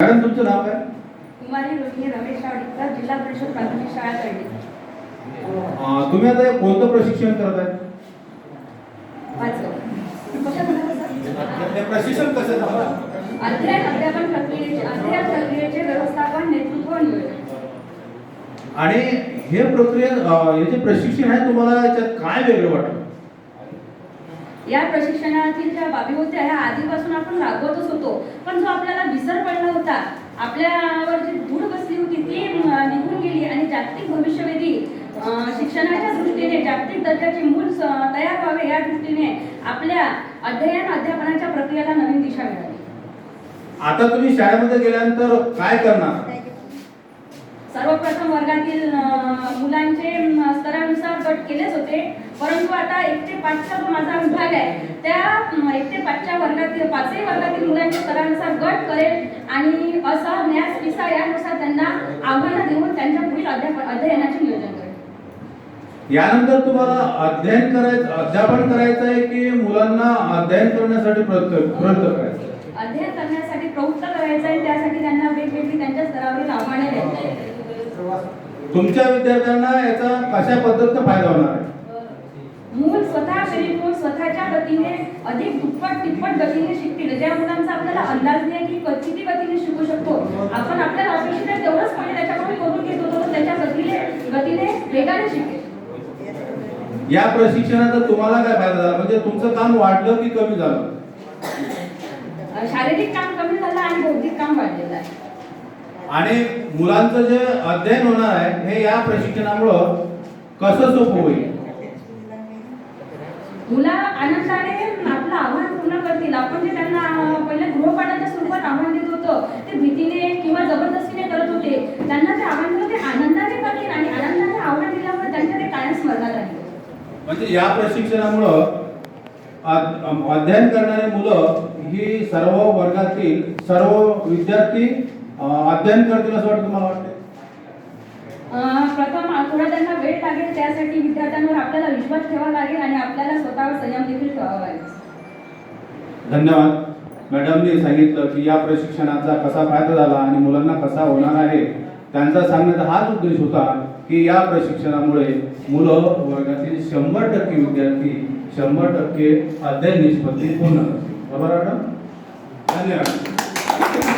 Madam तुमचं नाव काय? कुमारी रोहिणी रमेश आवडीकर जिल्हा परिषद प्राथमिक शाळा अं, तुम्ही आता हे कोणतं प्रशिक्षण करत आहे प्रशिक्षण कसं झालं? अध्ययन अध्यापन प्रक्रियेचे अध्ययन प्रक्रियेचे व्यवस्थापन नेतृत्व आणि नियोजन. आणि हे प्रक्रिया अं, हे जे प्रशिक्षण आहे तुम्हाला याच्यात काय वेगळं वाटतं? या प्रशिक्षणातील ज्या बाबी होत्या ह्या आधीपासून आपण राबवतच होतो. पण जो आपल्याला विसर पडला होता आपल्यावर जी धूळ बसली होती ती निघून गेली आणि जागतिक भविष्यवेधी शिक्षणाच्या दृष्टीने जागतिक दर्जाचे मूल तयार व्हावे या दृष्टीने आपल्या अध्ययन अध्यापनाच्या प्रक्रियेला नवीन दिशा मिळाली. आता तुम्ही शाळेमध्ये गेल्यानंतर काय करणार? सर्वप्रथम वर्गातील मुलांचे स्तरानुसार गट केलेच होते परंतु आता एक ते पाचचा जो माझा विभाग आहे त्या एक ते पाचच्या वर्गातील पाचही वर्गातील मुलांच्या स्तरानुसार गट करेल आणि असा न्यास पिसा यानुसार त्यांना आव्हानं देऊन त्यांच्या पुढील अध्यापन अध्ययनाचे नियोजन करेल यानंतर तुम्हाला अध्ययन करायचं अध्यापन करायचं आहे की मुलांना अध्ययन करण्यासाठी प्रयत्न करायचा आहे? अध्ययन करण्यासाठी प्रवृत्त करायचं आहे त्यासाठी त्यांना वेगवेगळी त्यांच्या स्तरावरील आव्हाने द्यायची आहेत. तुमच्या विद्यार्थ्यांना याचा कशा पद्धतीचा फायदा होणार आहे? मूल स्वतः पेरिटून स्वतःच्या गतीने अधिक दुप्पट तिप्पट गतीने शिकतील. ज्या मुलांचा आपल्याला अंदाज नाही की किती गतीने शिकू शकतो. आपण आपल्याला अपेक्षित आहे तेवढंच पहिले त्याच्याकडून करून घेत तर त्याच्या गतीने गतीने वेगाने शिकेल. या प्रशिक्षणाचा तुम्हाला काय फायदा झाला? म्हणजे तुमचं काम वाढलं की कमी झालं? शारीरिक काम कमी झालं आणि बौद्धिक आणि मुलांचं जे अध्ययन होणार आहे हे या प्रशिक्षणामुळं कसं सोपं होईल? मुलं आनंदाने आपलं आव्हान पूर्ण करतील. आपण जे त्यांना पहिले गृहपाठाच्या स्वरूपात आव्हान देत होतो ते भीतीने किंवा जबरदस्तीने करत होते. त्यांना ते आव्हान ते आनंदाने करतील आणि आनंदाने आव्हान दिल्यामुळे त्यांच्या ते कायम स्मरणात राहील. म्हणजे या प्रशिक्षणामुळं अध्ययन करणारी मुलं ही सर्व वर्गातील सर्व विद्यार्थी अध्ययन करतील असं वाटतं तुम्हाला वाटतं प्रथम थोडा त्यांना वेळ लागेल त्यासाठी विद्यार्थ्यांवर आपल्याला विश्वास ठेवावा लागेल आणि आपल्याला स्वतःवर संयम देखील ठेवावा लागेल. धन्यवाद. मॅडमनी सांगितलं की या प्रशिक्षणाचा कसा फायदा झाला आणि मुलांना कसा होणार आहे त्यांचा सांगण्याचा हाच उद्देश होता की या प्रशिक्षणामुळे मुलं वर्गातील शंभर टक्के विद्यार्थी शंभर टक्के अध्ययन निष्पत्ती पूर्ण करतील. बरोबर मॅडम? धन्यवाद.